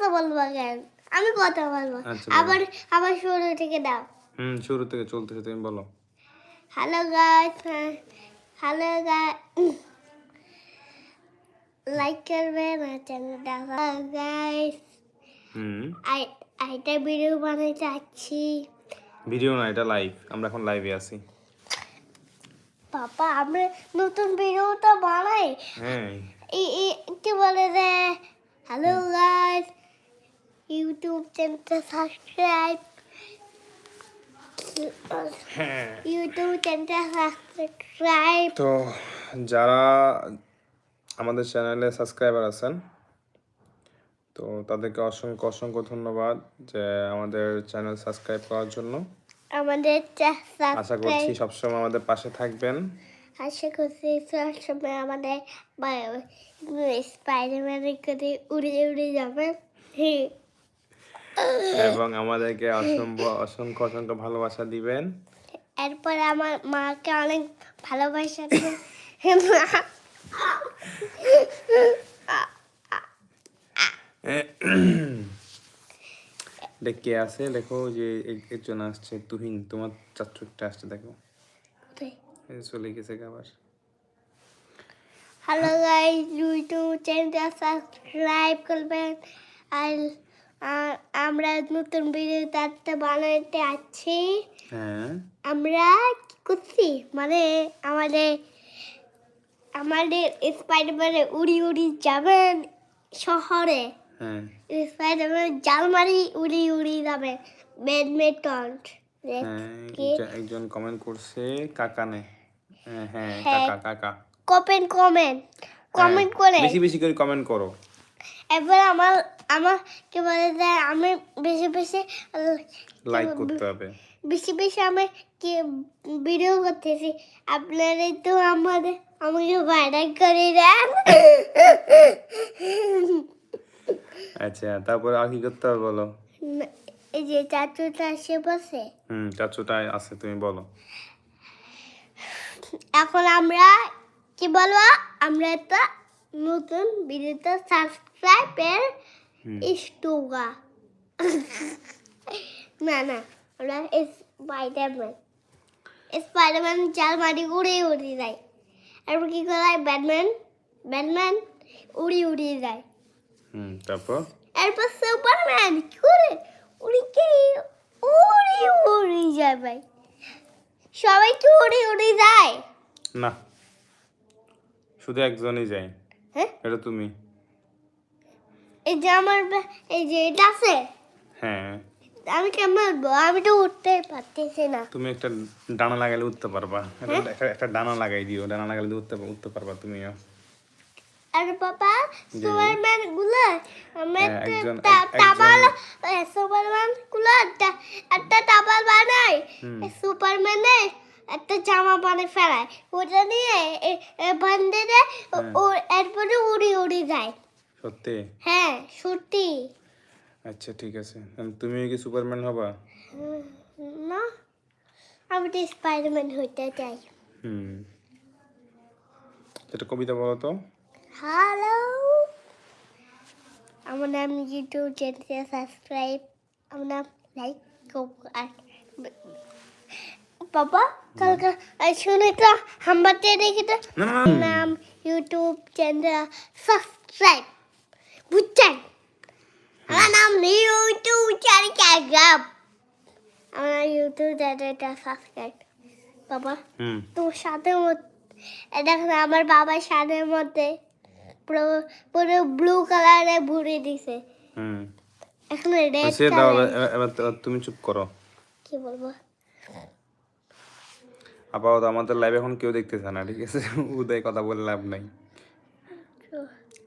কথা বলব কেন? আমি কথা বলব। আচ্ছা, আবার আবার শুরু থেকে দাও। হুম শুরু থেকে চলতেছে তুমি বলো। Hello guys hello guys like করবেন আর চ্যানেলটা। গাইস হুম। আই আইটা ভিডিও বানাতে যাচ্ছি ভিডিও না এটা লাইভ আমরা এখন লাইভে আছি। পাপা আমরা নতুন ভিডিওটা বানাই। হ্যাঁ। এই কি বলে রে হ্যালো গাইস ইউটিউব চ্যানেলটা সাবস্ক্রাইব ইউটিউব চ্যানেলটা সাবস্ক্রাইব তো যারা আমাদের চ্যানেলে সাবস্ক্রাইবার আছেন তো তাদেরকে অসংখ্য অসংখ্য ধন্যবাদ যে আমাদের চ্যানেল সাবস্ক্রাইব করার জন্য। আমাদের আশা করছি সবসময় আমাদের পাশে থাকবেন। আশা করছি সবসময় আমাদের স্পাইডারম্যানের করে উড়ে উড়ে যাবে। এবং আমাদেরকে অসংখ্য অসংখ্য অসংখ্য ভালোবাসা দিবেন। এরপর আমার মাকে অনেক ভালোবাসা দেবে। এটা কে আছে? দেখো যে এক- একজন আসছে তুহিন। তোমার চাচুরটা আসছে দেখো। চলে গেছে আবার। হ্যালো গাইস ইউটিউব চ্যানেলটা সাবস্ক্রাইব করবেন। আর আমরা নতুন ভিডিও তাতে বানাতে আছি। হ্যাঁ। আমরা কি করছি? মানে আমাদের আমাদের স্পাইডারম্যানে উড়ি উড়ি যাবেন শহরে। স্পাইডারম্যান জালমারি উড়ি উড়ি যাবে। ব্যাডমিন্টন একজন- কমেন্ট করছে কাকানে হ্যাঁ হ্যাঁ হ্যাঁ। কাকা কাকা। কমেন্ট কমেন্ট কমেন্ট করে। বেশি বেশি করে কমেন্ট করো। এবার আমার আমার কি বলে যে আমি বেশি বেশি লাইক করতে হবে। বেশি বেশি আমি কি ভিডিও করতেছি। আপনারা তো আমাদের আমাকে ভাইরাল করে দেন। আচ্ছা তারপর আর কি করতে হবে বলো? এই যে চাচুটা সে বসে। হুম চাচুটা আছে তুমি বলো। এখন আমরা কি বলব? আমরা একটা নতুন ভিডিওতে সাবস্ক্রাইবের। ইস্টুগা না না আমরা স্পাইডারম্যান। স্পাইডারম্যান চাল মারি উড়ে উড়ে যায়। এরপর কি করে ব্যাটম্যান ব্যাটম্যান উড়ি উড়ি যায়। হুম তারপর? এরপর সুপারম্যান কি করে? উড়ি কি? উড়ি উড়ি যায় ভাই। সবাই কি উড়ি উড়ি যায়? না শুধু একজনই যায়। হ্যাঁ? এটা তুমি। এই যে আমার এই যে এটা আছে? হ্যাঁ। আমি কেমন আমি তো উঠতে পারতেছি না। তুমি একটা ডানা লাগালে উঠতে পারবা। একটা- হ্যাঁ? একটা ডানা লাগাই দিও। ডানা লাগালে উঠতে উঠতে পারবা তুমিও। আর বাবা সুপারম্যানগুলো আমি হ্যাঁ, একজন- তা- সুপারম্যানগুলো একটা- বানায়। হুম। সুপারম্যানের একটা জামা বানিয়ে ফেলায়। ওটা নিয়ে বান্ধে দেয় ও- এরপরে উড়ি উড়ি যায়। সত্যি? হ্যাঁ সত্যি। আচ্ছা ঠিক আছে। তুমিও কি সুপারম্যান হবা? না আমি তো স্পাইডারম্যান হইতে চাই। হুম। এটা কবিতা বলো তো। হ্যালো। আমার নাম ইউটিউব চ্যানেলকে সাবস্ক্রাইব আমার নাম লাইক আর বাবা? কালকে শুনে তো হাম্বাতে দেখি তো? নাম ইউটিউব চ্যানেল সাবস্ক্রাইব বুঝছেন? আমার নাম ইউটিউব চ্যানেল আমার ইউটিউব চ্যানেলটা সাবস্ক্রাইব বাবা তোমার সাথে দেখো আমার বাবার সাথের মধ্যে পুরো পুরো ব্লু কালারে ভরে দিছে। হুম। এখন রেড তো- তুমি চুপ করো। কি বলব? আপাতত আমাদের লাইভ এখন কেউ দেখতেছে না ঠিক আছে? উদয় কথা বলে লাভ নাই।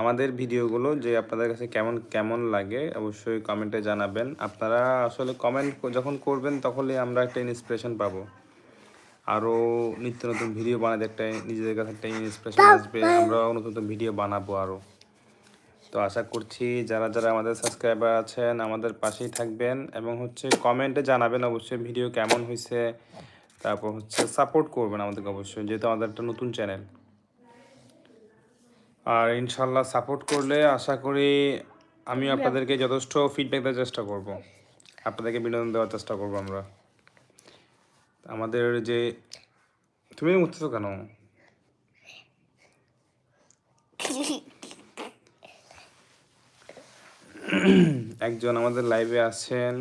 আমাদের ভিডিওগুলো যে আপনাদের কাছে কেমন কেমন লাগে অবশ্যই কমেন্টে জানাবেন। আপনারা আসলে কমেন্ট যখন করবেন তখনই আমরা একটা ইন্সপিরেশন পাবো। আরও নিত্য নতুন ভিডিও বানাতে একটা নিজেদের কাছে একটা ইন্সপিরেশন আসবে আমরাও নতুন নতুন ভিডিও বানাবো আরও তো আশা করছি যারা যারা আমাদের সাবস্ক্রাইবার আছেন আমাদের পাশেই থাকবেন এবং হচ্ছে কমেন্টে জানাবেন অবশ্যই ভিডিও কেমন হয়েছে তারপর হচ্ছে সাপোর্ট করবেন আমাদেরকে অবশ্যই যেহেতু আমাদের একটা নতুন চ্যানেল আর ইনশাল্লাহ সাপোর্ট করলে আশা করি আমি আপনাদেরকে যথেষ্ট ফিডব্যাক দেওয়ার চেষ্টা করব। আপনাদেরকে বিনোদন দেওয়ার চেষ্টা করব আমরা। আমাদের যে তুমি উঠতেছো কেন? একজন আমাদের লাইভে আছেন।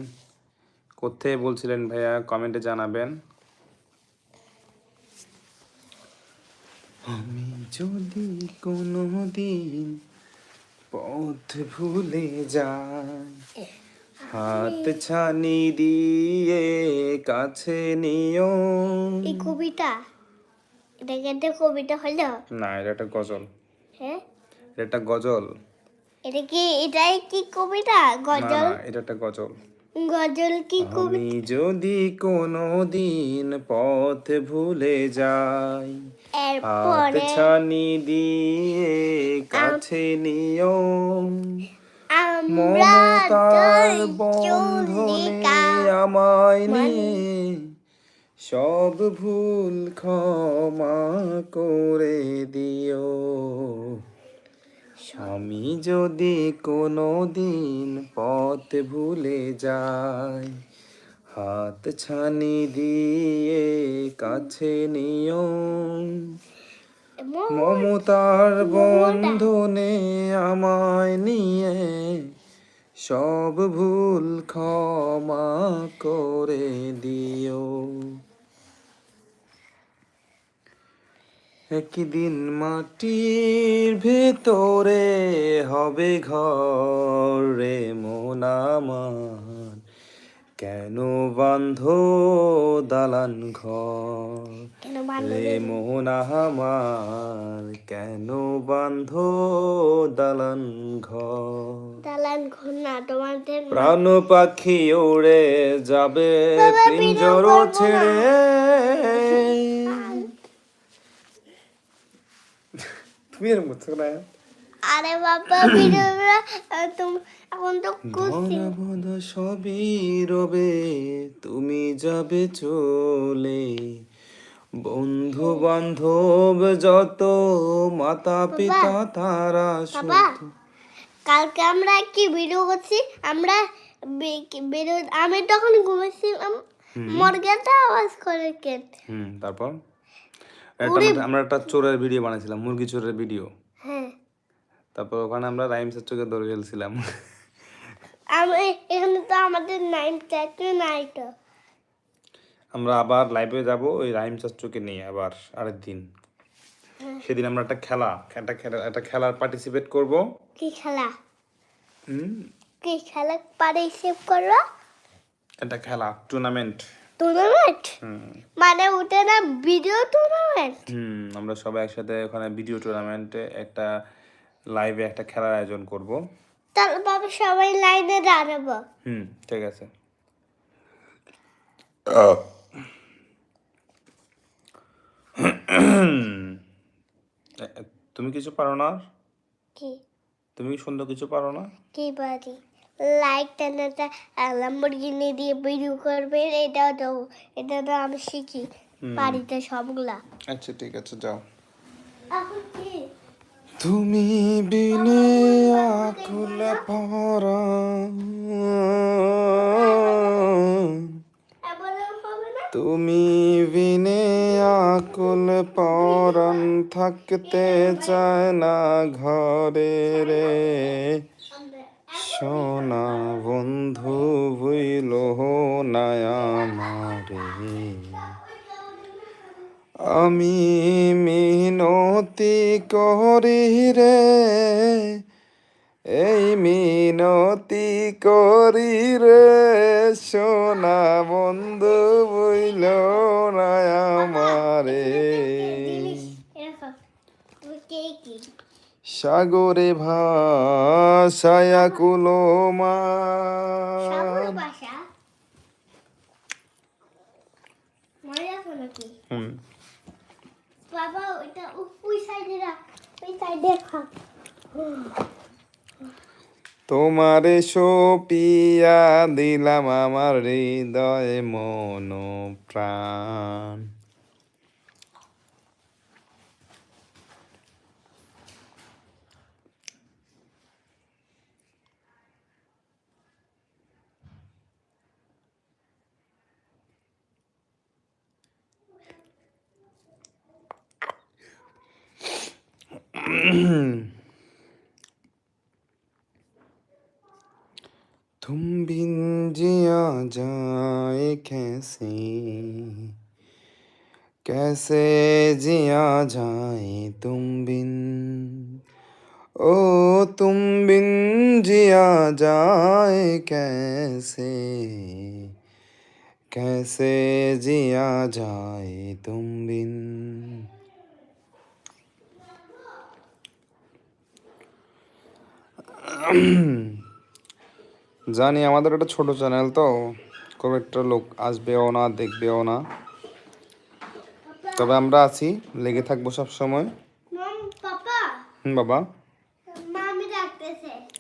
কোথায় বলছিলেন ভাইয়া? কমেন্টে জানাবেন। আমি যদি কোনো দিন পথ ভুলে যাই হাত ছানি দিয়ে কাছে নিও। এই কবিতা এটা কি একটা কবিতা হলো? না এটা একটা গজল। হ্যাঁ? এটা একটা গজল। এটা কি এটাই কি কবিতা? গজল না এটা একটা গজল। গজল কি আমি যদি কোনো দিন পথ ভুলে যাই হাত ছানি দিয়ে কাছে নিও। মমতার বন্ধনে আমায় নিয়ে সব ভুল ক্ষমা করে দিও। আমি যদি কোনো দিন পথ ভুলে যাই হাত ছানি দিয়ে কাছে নিও। মমতার বন্ধনে আমায় নিয়ে সব ভুল ক্ষমা করে দিও। একদিন মাটির ভেতরে হবে ঘর রে মন আমার। কেন বান্ধ দালান ঘর রে মোহন আমার? কেন বান্ধ দালান ঘর? দালান ঘর না তোমাদের প্রাণ পাখি উড়ে যাবে পিঞ্জর ছেড়ে। তুমি এরকম করছ না আরে বাবা ভিডিওটা তুমি এখন তো বাঁধা সবই রবে তুমি যাবে চলে বন্ধু বান্ধব যত মাতা পিতা তারা শুধু কালকে আমরা কি ভিডিও করছি আমরা আমি তখন ঘুমেছিলাম মর্গেটা আওয়াজ করে কেন তারপর আমরা- আমরা একটা চোরের ভিডিও বানাইছিলাম মুরগি চোরের ভিডিও হ্যাঁ। তারপর ওখানে আমরা রাইমসের চোখে ধরে আমি এখানে তো আমাদের নাইন চারটে নাই তো আমরা আবার লাইভে যাব ওই রাইম নিয়ে আবার আরেক দিন। সেদিন আমরা একটা খেলা একটা খেলা একটা খেলার পার্টিসিপেট করব। কি খেলা? হুম। কি খেলা পারে সেভ করো একটা খেলা টুর্নামেন্ট টুর্নামেন্ট মানে ওটা না ভিডিও টুর্নামেন্ট হুম আমরা সবাই একসাথে ওখানে ভিডিও টুর্নামেন্টে একটা লাইভে একটা খেলার আয়োজন করব। তাহলে বাবা সবাই লাইনে দাঁড়াবো। হুম ঠিক আছে। তুমি কিছু পারো না? কি? তুমি কি সুন্দর কিছু পারো না? কি পারি? লাইক টানাটা ল্যাম্বরগিনি দিয়ে ভিডিও করবে। এটাও তো এটা তো আমি শিখি বাড়িতে সবগুলা। আচ্ছা ঠিক আছে যাও। তুমি বিনে আকুল পরা তুমি বিনে আকুল পরাণ। থাকতে চায় না ঘরে রে। সোনা বন্ধু বুইল না আমারে আমি মিনতি করি রে, এই মিনতি করি রে সোনা বন্ধু বইল আমারে সাগরে ভাসায়া কুলো হুম। বাবা ওইটা ওই সাইডে রাখ ওই সাইডে রাখ। তোমারে সপিয়া দিলাম আমার হৃদয় মন প্রাণ तुम बिन जिया जाए कैसे? कैसे जिया जाए तुम बिन? ओ, तुम बिन जिया जाए कैसे? कैसे जिया जाए तुम बिन? জানি আমাদের একটা ছোট চ্যানেল তো খুব একটা লোক আসবেও না দেখবেও না। তবে আমরা আছি লেগে থাকব সব সময় হুম বাবা?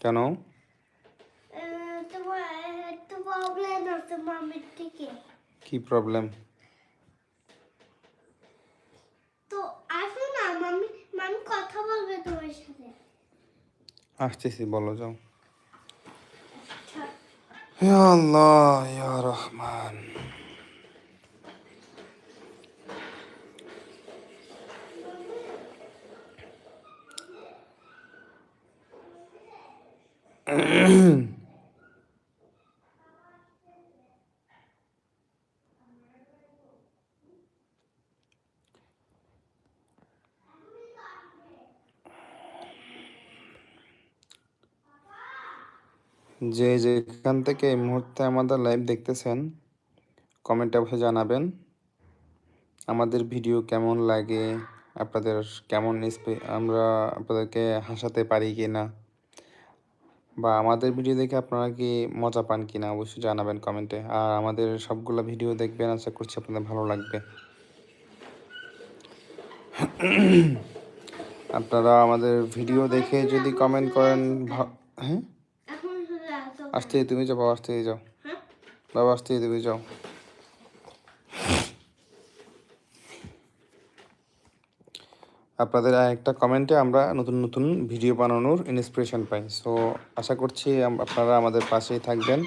কেন? কি প্রবলেম তো আসো না মামি মামি কথা বলবে তোমার সাথে আসতেছি বলো যাও। আল্লাহ ইয়া রহমান। যে যেখান থেকে এই মুহূর্তে আমাদের লাইভ দেখতেছেন কমেন্টে অবশ্যই জানাবেন। আমাদের ভিডিও কেমন লাগে? আপনাদের কেমন আমরা আপনাদেরকে হাসাতে পারি কি না বা আমাদের ভিডিও দেখে আপনারা কি মজা পান কি না অবশ্যই জানাবেন কমেন্টে আর আমাদের সবগুলো ভিডিও দেখবেন, আশা করছি আপনাদের ভালো লাগবে। আপনারা আমাদের ভিডিও দেখে যদি কমেন্ট করেন হ্যাঁ? আসতে তুমি যাও বাবা আসতে যাও। হ্যাঁ? বাবা আসতে তুমি যাও। আপনাদের একটা কমেন্টে আমরা নতুন নতুন ভিডিও বানানোর ইন্সপিরেশন পাই। সো আশা করছি আপনারা আমাদের পাশেই থাকবেন।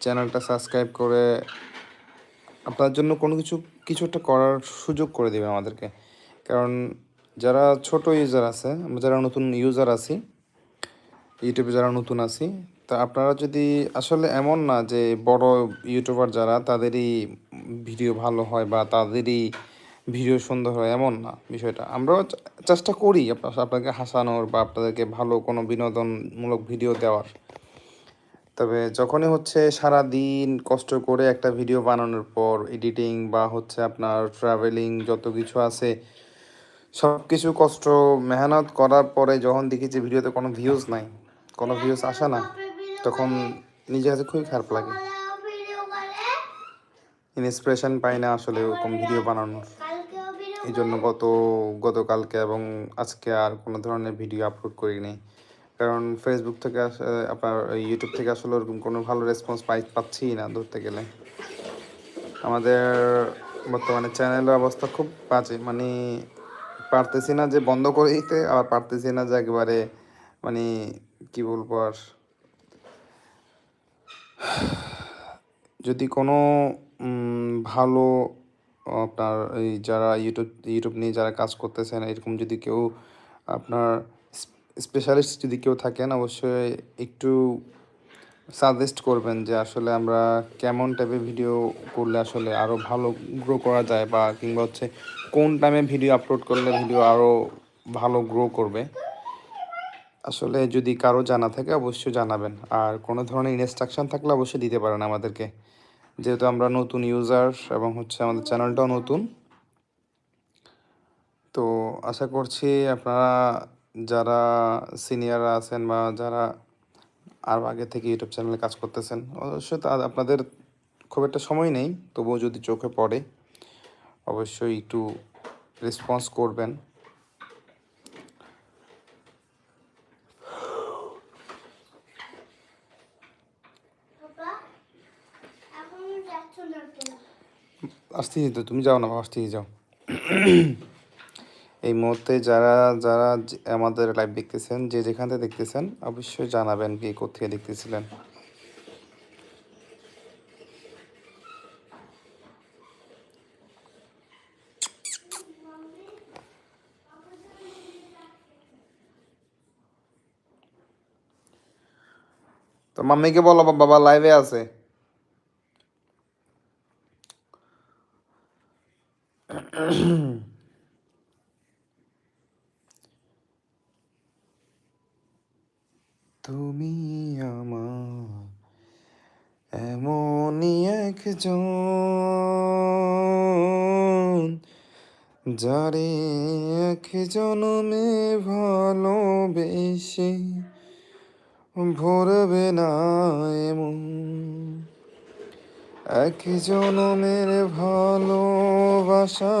চ্যানেলটা সাবস্ক্রাইব করে আপনার জন্য কোনো কিছু কিছু একটা করার সুযোগ করে দেবেন আমাদেরকে। কারণ যারা ছোট ইউজার আছে আমরা যারা নতুন ইউজার আছি ইউটিউবে যারা নতুন আছি তা আপনারা যদি, আসলে এমন না যে বড় ইউটিউবার যারা, তাদেরই ভিডিও ভালো হয় বা তাদেরই ভিডিও সুন্দর হয়, এমন না বিষয়টা। আমরাও চেষ্টা করি আপনাকে হাসানোর বা আপনাদেরকে ভালো কোনো বিনোদনমূলক ভিডিও দেওয়ার। তবে যখনই হচ্ছে সারা দিন কষ্ট করে একটা ভিডিও বানানোর পর, এডিটিং বা হচ্ছে আপনার ট্রাভেলিং যত কিছু আছে সব কিছু কষ্ট, মেহনত করার পরে যখন দেখি যে ভিডিওতে কোনো ভিউজ নাই, কোনো ভিউজ আসে না তখন নিজের কাছে খুবই খারাপ লাগে। ইন্সপিরেশন পাই না আসলে ওরকম ভিডিও বানানোর। এই জন্য গত, গতকালকে এবং আজকে আর কোনো ধরনের ভিডিও আপলোড করিনি। কারণ ফেসবুক থেকে আপনার ইউটিউব থেকে আসলে ওরকম কোনো ভালো রেসপন্স পাই পাচ্ছি না ধরতে গেলে। আমাদের বর্তমানে চ্যানেলের অবস্থা খুব বাজে। মানে পারতেছি না যে বন্ধ করে দিতে, আবার পারতেছি না যে একেবারে মানে কি বলব আর যদি কোনো ভালো আপনার এই যারা ইউটিউব ইউটিউব নিয়ে যারা কাজ করতেছেন, এরকম যদি কেউ আপনার স্পেশালিস্ট যদি কেউ থাকেন, অবশ্যই একটু সাজেস্ট করবেন যে আসলে আমরা কেমন টাইপের ভিডিও করলে আসলে আরও ভালো গ্রো করা যায় বা কিংবা হচ্ছে কোন টাইমে ভিডিও আপলোড করলে ভিডিও আরও ভালো গ্রো করবে। আসলে যদি কারও জানা থাকে, অবশ্যই জানাবেন। আর কোনো ধরনের ইনস্ট্রাকশন থাকলে অবশ্যই দিতে পারেন আমাদেরকে। যেহেতু আমরা নতুন ইউজার এবং হচ্ছে আমাদের চ্যানেলটাও নতুন। তো আশা করছি আপনারা যারা সিনিয়ররা আছেন বা যারা আর আগে থেকে ইউটিউব চ্যানেলে কাজ করতেছেন, অবশ্যই আপনাদের খুব একটা সময় নেই। তবুও যদি চোখে পড়ে, অবশ্যই একটু রেসপন্স করবেন। আসতেছি তো তুমি যাও না আসতেছি যাও। এই মুহূর্তে যারা যারা আমাদের লাইভ দেখতেছেন, যে যেখান থেকে দেখতেছেন, অবশ্যই জানাবেন কি কোথায় দেখতেছিলেন। তো মাম্মিকে বলো, বাবা লাইভে আছে? তুমি আমার এমনই একজন যারে এক জনমে ভালোবেসে ভরবে না এমন এক জনমের ভালোবাসা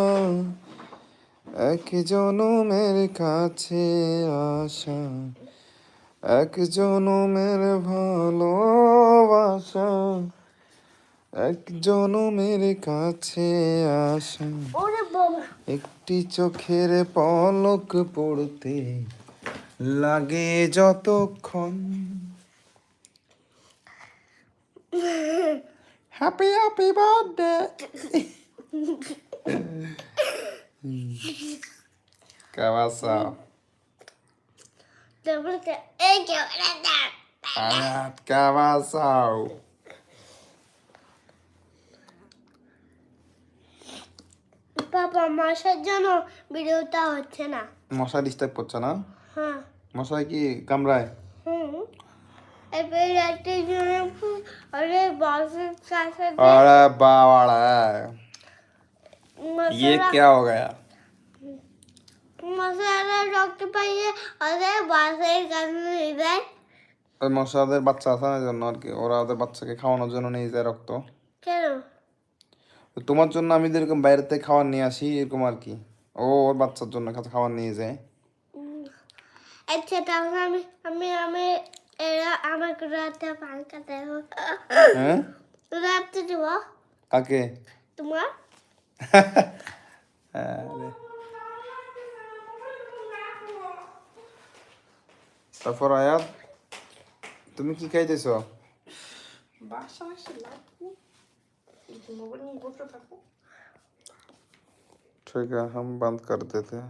এক জনমের কাছে আসা এক জনমের ভালোবাসা এক জনমের কাছে আসা। একটি চোখের পলক পড়তে লাগে যতক্ষণ। হ্যাপি হ্যাপি বার্থডে কেমন আছো বাবা মাসের জন্য ভিডিওটা হচ্ছে না মশা ডিস্টার্ব করছে না হ্যাঁ মশাই কি কামড়ায় হুম अरे बावड़ा ये क्या हो गया মশারা রক্ত পাইয়ে আরে বাসের কাছে দেয় ওই মশাদের বাচ্চা আছে না এই জন্য আর কি ওরা ওদের বাচ্চাকে খাওয়ানোর জন্য নিয়ে যায় রক্ত কেন তো তোমার জন্য আমি যে এরকম বাইরে থেকে খাবার নিয়ে আসি এরকম আর কি ও ওর বাচ্চার জন্য কাছে খাবার নিয়ে যায় আচ্ছা তাহলে আমি আমি আমি এরা আমাকে রাতে পাঙ্কা দেবো হ্যাঁ রাতে দেব কাকে তোমার আরে। তারপর আয়াত তুমি কি খাইতেছো বাসা আসে লাগবে मोबाइल में बोल रहा था ठीक है हम बंद कर देते हैं